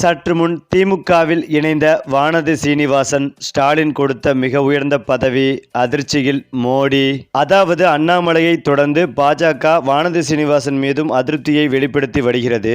சற்று முன் திமுகவில் இணைந்த வானதி சீனிவாசன் ஸ்டாலின் கொடுத்த மிக உயர்ந்த பதவி அதிர்ச்சியில் மோடி. அதாவது அண்ணாமலையை தொடர்ந்து பாஜக வானதி சீனிவாசன் மீதும் அதிருப்தியை வெளிப்படுத்தி வருகிறது.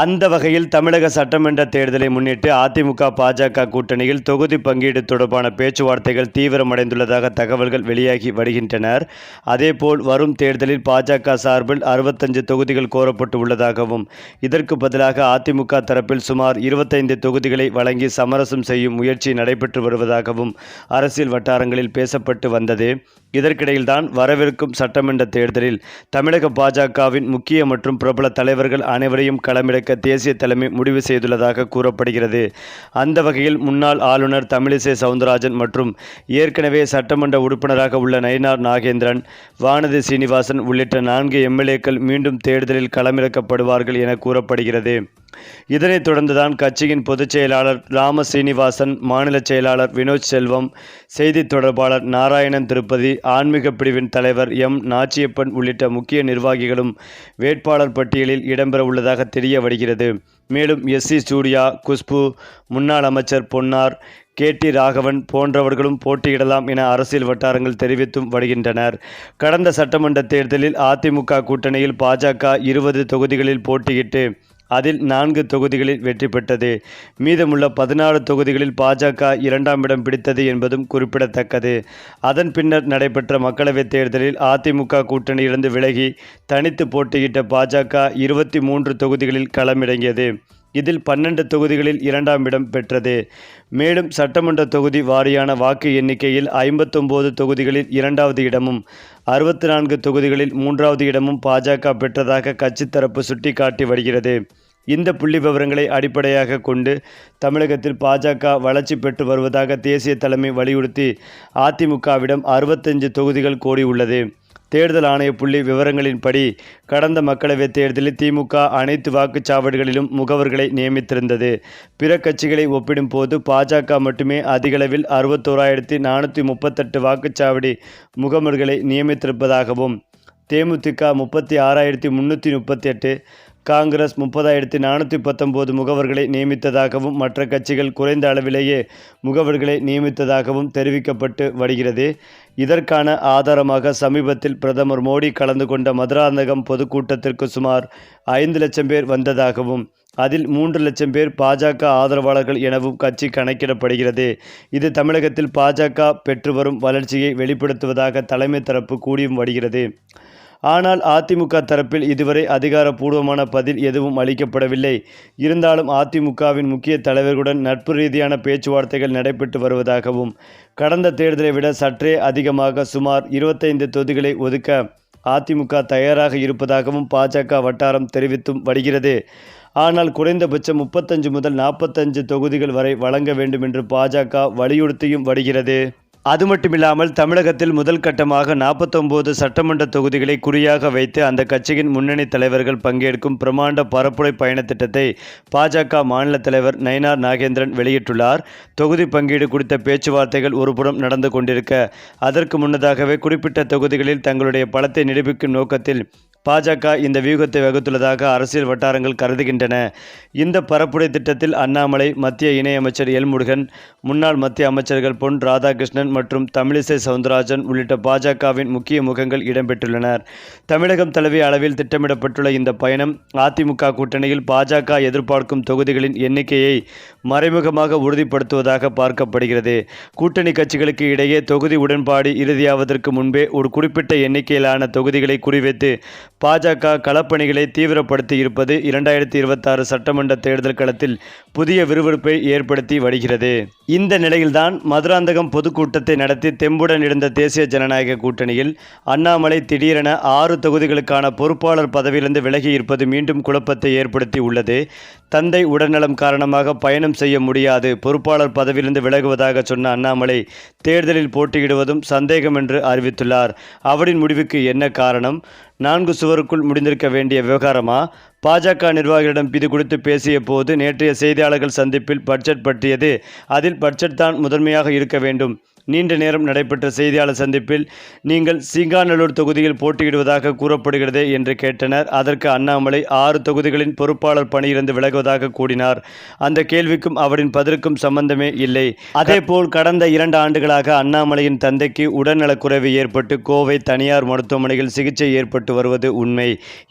அந்த வகையில் தமிழக சட்டமன்ற தேர்தலை முன்னிட்டு அதிமுக பாஜக கூட்டணியில் தொகுதி பங்கீடு தொடர்பான பேச்சுவார்த்தைகள் தீவிரமடைந்துள்ளதாக தகவல்கள் வெளியாகி வருகின்றனர். அதேபோல் வரும் தேர்தலில் பாஜக சார்பில் அறுபத்தஞ்சு தொகுதிகள் கோரப்பட்டு உள்ளதாகவும் இதற்கு பதிலாக அதிமுக தரப்பில் சுமார் இருபத்தைந்து தொகுதிகளை வழங்கி சமரசம் செய்யும் முயற்சி நடைபெற்று வருவதாகவும் அரசியல் வட்டாரங்களில் பேசப்பட்டு வந்தது. இதற்கிடையில்தான் வரவிருக்கும் சட்டமன்ற தேர்தலில் தமிழக பாஜகவின் முக்கிய மற்றும் பிரபல தலைவர்கள் அனைவரையும் களமிறக்க தேசிய தலைமை முடிவு செய்துள்ளதாக கூறப்படுகிறது. அந்த வகையில் முன்னாள் ஆளுநர் தமிழிசை சவுந்தரராஜன் மற்றும் ஏற்கனவே சட்டமன்ற உறுப்பினராக உள்ள நயினார் நாகேந்திரன் வானதி சீனிவாசன் உள்ளிட்ட நான்கு எம்எல்ஏக்கள் மீண்டும் தேர்தலில் களமிறக்கப்படுவார்கள் என கூறப்படுகிறது. இதனைத் தொடர்ந்துதான் கட்சியின் பொதுச் செயலாளர் ராம சீனிவாசன் மாநில செயலாளர் வினோத் செல்வம் செய்தி தொடர்பாளர் நாராயணன் திருப்பதி ஆன்மீக பிரிவின் தலைவர் எம். நாச்சியப்பன் உள்ளிட்ட முக்கிய நிர்வாகிகளும் வேட்பாளர் பட்டியலில் இடம்பெற உள்ளதாக தெரிய வருகிறது மேலும் எஸ். சி. சூர்யா குஷ்பு முன்னாள் அமைச்சர் பொன்னார் கே. டி. ராகவன் போன்றவர்களும் போட்டியிடலாம் என அரசியல் வட்டாரங்கள் தெரிவித்தும் வருகின்றனர். கடந்த சட்டமன்ற தேர்தலில் அதிமுக கூட்டணியில் பாஜக இருபது தொகுதிகளில் போட்டியிட்டு அதில் நான்கு தொகுதிகளில் வெற்றி பெற்றது. மீதமுள்ள பதினாறு தொகுதிகளில் பாஜக இரண்டாம் இடம் பிடித்தது என்பதும் குறிப்பிடத்தக்கது. அதன் பின்னர் நடைபெற்ற மக்களவைத் தேர்தலில் அதிமுக கூட்டணியிலிருந்து விலகி தனித்து போட்டியிட்ட பாஜக இருபத்தி மூன்று தொகுதிகளில் களமிறங்கியது. இதில் பன்னெண்டு தொகுதிகளில் இரண்டாம் இடம் பெற்றது. மேலும் சட்டமன்ற தொகுதி வாரியான வாக்கு எண்ணிக்கையில் ஐம்பத்தொம்போது தொகுதிகளில் இரண்டாவது இடமும் அறுபத்தி நான்கு தொகுதிகளில் மூன்றாவது இடமும் பாஜக பெற்றதாக கட்சி தரப்பு சுட்டிக்காட்டி வருகிறது. இந்த புள்ளி விவரங்களை அடிப்படையாக கொண்டு தமிழகத்தில் பாஜக வளர்ச்சி பெற்று வருவதாக தேசிய தலைமை வலியுறுத்தி அதிமுகவிடம் அறுபத்தஞ்சு தொகுதிகள் கோரியுள்ளது. தேர்தல் ஆணைய புள்ளி விவரங்களின்படி கடந்த மக்களவைத் தேர்தலில் திமுக அனைத்து வாக்குச்சாவடிகளிலும் முகவர்களை நியமித்திருந்தது. பிற கட்சிகளை ஒப்பிடும்போது பாஜக மட்டுமே அதிகளவில் அறுபத்தோராயிரத்தி நானூற்றி முப்பத்தெட்டு வாக்குச்சாவடி முகவர்களை நியமித்திருப்பதாகவும் தேமுதிக முப்பத்தி ஆறாயிரத்தி முந்நூற்றி முப்பத்தி எட்டு காங்கிரஸ் முப்பதாயிரத்தி நானூற்றி பத்தொம்போது முகவர்களை நியமித்ததாகவும் மற்ற கட்சிகள் குறைந்த அளவிலேயே முகவர்களை நியமித்ததாகவும் தெரிவிக்கப்பட்டு வருகிறது. இதற்கான ஆதாரமாக சமீபத்தில் பிரதமர் மோடி கலந்து கொண்ட மதுராந்தகம் பொதுக்கூட்டத்திற்கு சுமார் ஐந்து லட்சம் பேர் வந்ததாகவும் அதில் மூன்று லட்சம் பேர் பாஜக ஆதரவாளர்கள் எனவும் கட்சி கணக்கிடப்படுகிறது. இது தமிழகத்தில் பாஜக பெற்று வரும் வளர்ச்சியை வெளிப்படுத்துவதாக தலைமை தரப்பு கூடியும் வருகிறது. ஆனால் அதிமுக தரப்பில் இதுவரை அதிகாரப்பூர்வமான பதில் எதுவும் அளிக்கப்படவில்லை. இருந்தாலும் அதிமுகவின் முக்கிய தலைவர்களுடன் நட்பு ரீதியான பேச்சுவார்த்தைகள் நடைபெற்று வருவதாகவும் கடந்த தேர்தலை விட சற்றே அதிகமாக சுமார் இருபத்தைந்து தொகுதிகளை ஒதுக்க அதிமுக தயாராக இருப்பதாகவும் பாஜக வட்டாரம் தெரிவித்தும் வருகிறது. ஆனால் குறைந்தபட்சம் முப்பத்தஞ்சு முதல் நாற்பத்தஞ்சு தொகுதிகள் வரை வழங்க வேண்டும் என்று பாஜக வலியுறுத்தியும் வருகிறது. அது மட்டுமில்லாமல் தமிழகத்தில் முதல் கட்டமாக நாற்பத்தொம்போது சட்டமன்ற தொகுதிகளை குறியாக வைத்து அந்த கட்சியின் முன்னணி தலைவர்கள் பங்கேற்கும் பிரமாண்ட பரப்புரை பயண திட்டத்தை பாஜக மாநில தலைவர் நயினார் நாகேந்திரன் வெளியிட்டுள்ளார். தொகுதி பங்கீடு குறித்த பேச்சுவார்த்தைகள் ஒருபுறம் நடந்து கொண்டிருக்க அதற்கு முன்னதாகவே குறிப்பிட்ட தொகுதிகளில் தங்களுடைய பலத்தை நிரூபிக்கும் நோக்கத்தில் பாஜக இந்த வியூகத்தை வகுத்துள்ளதாக அரசியல் வட்டாரங்கள் கருதுகின்றன. இந்த பரப்புரை திட்டத்தில் அண்ணாமலை மத்திய இணையமைச்சர் எல்முருகன் முன்னாள் மத்திய அமைச்சர்கள் பொன் ராதாகிருஷ்ணன் மற்றும் தமிழிசை சவுந்தரராஜன் உள்ளிட்ட பாஜகவின் முக்கிய முகங்கள் இடம்பெற்றுள்ளனர். தமிழகம் தலைவி அளவில் திட்டமிடப்பட்டுள்ள இந்த பயணம் அதிமுக கூட்டணியில் பாஜக எதிர்பார்க்கும் தொகுதிகளின் எண்ணிக்கையை மறைமுகமாக உறுதிப்படுத்துவதாக பார்க்கப்படுகிறது. கூட்டணி கட்சிகளுக்கு இடையே தொகுதி உடன்பாடு இறுதியாவதற்கு முன்பே ஒரு குறிப்பிட்ட எண்ணிக்கையிலான தொகுதிகளை குறிவைத்து பாஜக களப்பணிகளை தீவிரப்படுத்தி இருப்பது இரண்டாயிரத்தி இருபத்தாறு சட்டமன்ற தேர்தல் களத்தில் புதிய விறுவிறுப்பை ஏற்படுத்தி வருகிறது. இந்த நிலையில்தான் மதுராந்தகம் பொதுக்கூட்டத்தை நடத்தி தெம்புடன் இருந்த தேசிய ஜனநாயக கூட்டணியில் அண்ணாமலை திடீரென ஆறு தொகுதிகளுக்கான பொறுப்பாளர் பதவியிலிருந்து விலகி இருப்பது மீண்டும் குழப்பத்தை ஏற்படுத்தி உள்ளது. தந்தை உடல்நலம் காரணமாக பயணம் செய்ய முடியாது. பொறுப்பாளர் பதவியிலிருந்து விலகுவதாக சொன்ன அண்ணாமலை தேர்தலில் போட்டியிடுவதும் சந்தேகம் என்று அறிவித்துள்ளார். அவரின் முடிவுக்கு என்ன காரணம்? நான்கு சுவருக்குள் முடிந்திருக்க வேண்டிய விவகாரமா? பாஜக நிர்வாகிகளிடம் இது குறித்து பேசிய போது நேற்றைய செய்தியாளர்கள் சந்திப்பில் பட்ஜெட் பற்றியது அதில் பட்ஜெட் தான் முதன்மையாக இருக்க வேண்டும். நீண்ட நேரம் நடைபெற்ற செய்தியாளர் சந்திப்பில் நீங்கள் சிங்காநல்லூர் தொகுதியில் போட்டியிடுவதாக கூறப்படுகிறதே என்று கேட்டனர். அதற்கு அண்ணாமலை ஆறு தொகுதிகளின் பொறுப்பாளர் பணியிலிருந்து விலகுவதாக கூறினார். அந்த கேள்விக்கும் அவரின் பதிலுக்கும் சம்பந்தமே இல்லை. அதேபோல் கடந்த இரண்டு ஆண்டுகளாக அண்ணாமலையின் தந்தைக்கு உடல்நலக்குறைவு ஏற்பட்டு கோவை தனியார் மருத்துவமனையில் சிகிச்சை ஏற்பட்டு வருவது உண்மை.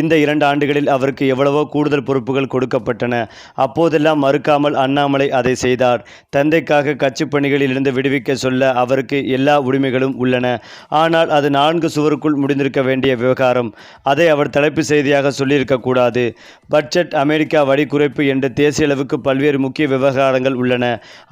இந்த இரண்டு ஆண்டுகளில் அவருக்கு எவ்வளவோ கூடுதல் பொறுப்புகள் கொடுக்கப்பட்டன. அப்போதெல்லாம் மறுக்காமல் அண்ணாமலை அதை செய்தார். தந்தைக்காக கட்சி பணிகளில் இருந்து விடுவிக்க சொல்ல அவருக்கு எல்லா உரிமைகளும் உள்ளன. ஆனால் அது நான்கு சுவருக்குள் முடிந்திருக்க வேண்டிய விவகாரம். அதை அவர் தலைப்பு செய்தியாக சொல்லியிருக்கக்கூடாது பட்ஜெட் அமெரிக்கா வரி குறைப்பு என்று தேசிய அளவுக்கு பல்வேறு முக்கிய விவகாரங்கள் உள்ளன.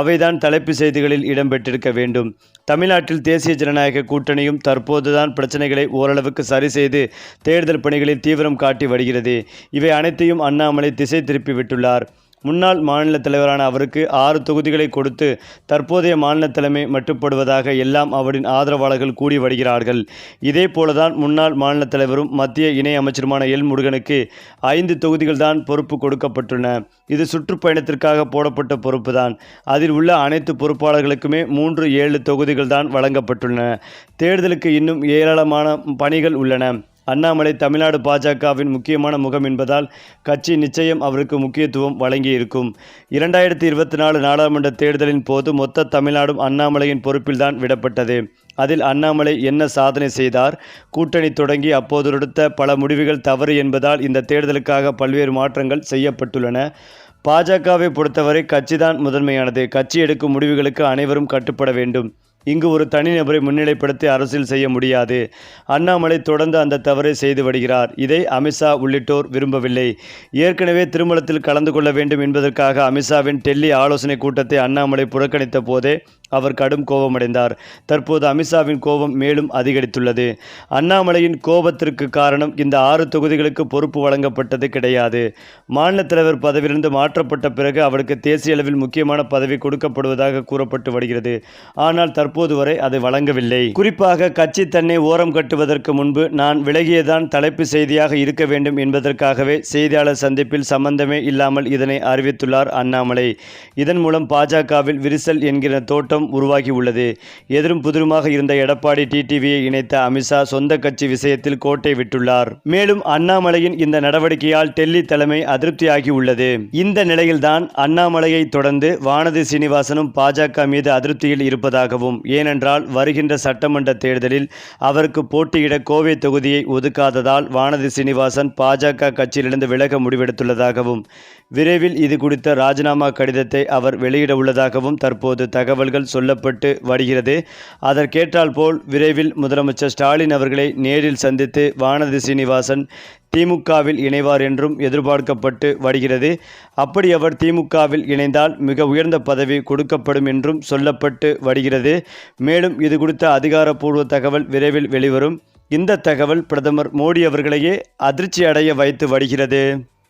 அவைதான் தலைப்பு செய்திகளில் இடம்பெற்றிருக்க வேண்டும். தமிழ்நாட்டில் தேசிய ஜனநாயக கூட்டணியும் தற்போதுதான் பிரச்சனைகளை ஓரளவுக்கு சரி செய்து தேர்தல் பணிகளில் தீவிரம் காட்டி வருகிறது. இவை அனைத்தையும் அண்ணாமலை திசை திருப்பி விட்டுள்ளார். முன்னாள் மாநில தலைவரான அவருக்கு ஆறு தொகுதிகளை கொடுத்து தற்போதைய மாநில தலைமை மட்டுப்படுவதாக எல்லாம் அவரின் ஆதரவாளர்கள் கூடி வருகிறார்கள். இதே போலதான் முன்னாள் மாநில தலைவரும் மத்திய இணை அமைச்சருமான எல். முருகனுக்கு ஐந்து தொகுதிகள் தான் பொறுப்பு கொடுக்கப்பட்டுள்ளன. இது சுற்றுப்பயணத்திற்காக போடப்பட்ட பொறுப்புதான். அதில் உள்ள அனைத்து பொறுப்பாளர்களுக்குமே மூன்று ஏழு தொகுதிகள் தான் வழங்கப்பட்டுள்ளன. தேர்தலுக்கு இன்னும் ஏராளமான பணிகள் உள்ளன. அண்ணாமலை தமிழ்நாடு பாஜகவின் முக்கியமான முகம் என்பதால் கட்சி நிச்சயம் அவருக்கு முக்கியத்துவம் வழங்கியிருக்கும். இரண்டாயிரத்தி இருபத்தி நாலு நாடாளுமன்ற தேர்தலின் போது மொத்த தமிழ்நாடும் அண்ணாமலையின் பொறுப்பில்தான் விடப்பட்டது. அதில் அண்ணாமலை என்ன சாதனை செய்தார்? கூட்டணி தொடங்கி அப்போது எடுத்த பல முடிவுகள் தவறு என்பதால் இந்த தேர்தலுக்காக பல்வேறு மாற்றங்கள் செய்யப்பட்டுள்ளன. பாஜகவை பொறுத்தவரை கட்சிதான் முதன்மையானது. கட்சி எடுக்கும் முடிவுகளுக்கு அனைவரும் கட்டுப்பட வேண்டும். இங்கு ஒரு தனிநபரை முன்னிலைப்படுத்தி அரசியல் செய்ய முடியாது. அண்ணாமலை தொடர்ந்து அந்த தவறை செய்து வருகிறார். இதை அமித்ஷா உள்ளிட்டோர் விரும்பவில்லை. ஏற்கனவே திருமணத்தில் கலந்து கொள்ள வேண்டும் என்பதற்காக அமித்ஷாவின் டெல்லி ஆலோசனை கூட்டத்தை அண்ணாமலை புறக்கணித்த போதே அவர் கடும் கோபமடைந்தார். தற்போது அமித்ஷாவின் கோபம் மேலும் அதிகரித்துள்ளது. அண்ணாமலையின் கோபத்திற்கு காரணம் இந்த ஆறு தொகுதிகளுக்கு பொறுப்பு வழங்கப்பட்டது கிடையாது. மாநில தலைவர் பதவியிலிருந்து மாற்றப்பட்ட பிறகு அவருக்கு தேசிய அளவில் முக்கியமான பதவி கொடுக்கப்படுவதாக கூறப்பட்டு வருகிறது. ஆனால் தற்போது வரை அது வழங்கவில்லை. குறிப்பாக கட்சி தன்னை ஓரம் கட்டுவதற்கு முன்பு நான் விலகியதான் தலைப்பு செய்தியாக இருக்க வேண்டும் என்பதற்காகவே செய்தியாளர் சந்திப்பில் சம்பந்தமே இல்லாமல் இதனை அறிவித்துள்ளார் அண்ணாமலை. இதன் மூலம் பாஜகவில் விரிசல் என்கிற தோட்டம் உருவாகி உள்ளது எதிரும் புதிருமாக இருந்த எடப்பாடி டிடிவியை இணைத்த அமித்ஷா சொந்த கட்சி விஷயத்தில் கோட்டை விட்டுள்ளார். மேலும் அண்ணாமலையின் இந்த நடவடிக்கையால் டெல்லி தலைமை அதிருப்தியாகி உள்ளது இந்த நிலையில்தான் அண்ணாமலையை தொடர்ந்து வானதி சீனிவாசனும் பாஜக மீது அதிருப்தியில் இருப்பதாகவும் ஏனென்றால் வருகின்ற சட்டமன்ற தேர்தலில் அவருக்கு போட்டியிட கோவை தொகுதியை ஒதுக்காததால் வானதி சீனிவாசன் பாஜக கட்சியிலிருந்து விலக முடிவெடுத்துள்ளதாகவும் விரைவில் இது குறித்த ராஜினாமா கடிதத்தை அவர் வெளியிட உள்ளதாகவும் தற்போது தகவல்கள் சொல்லப்பட்டு வருகிறது. அதற்கேற்றால் போல் விரைவில் முதலமைச்சர் ஸ்டாலின் அவர்களை நேரில் சந்தித்து வானதி சீனிவாசன் திமுகவில் இணைவார் என்றும் எதிர்பார்க்கப்பட்டு வருகிறது. அப்படி அவர் திமுகவில் இணைந்தால் மிக உயர்ந்த பதவி கொடுக்கப்படும் என்றும் சொல்லப்பட்டு வருகிறது. மேலும் இது குறித்த அதிகாரப்பூர்வ தகவல் விரைவில் வெளிவரும். இந்த தகவல் பிரதமர் மோடி அவர்களையே அதிர்ச்சி அடைய வைத்து வருகிறது.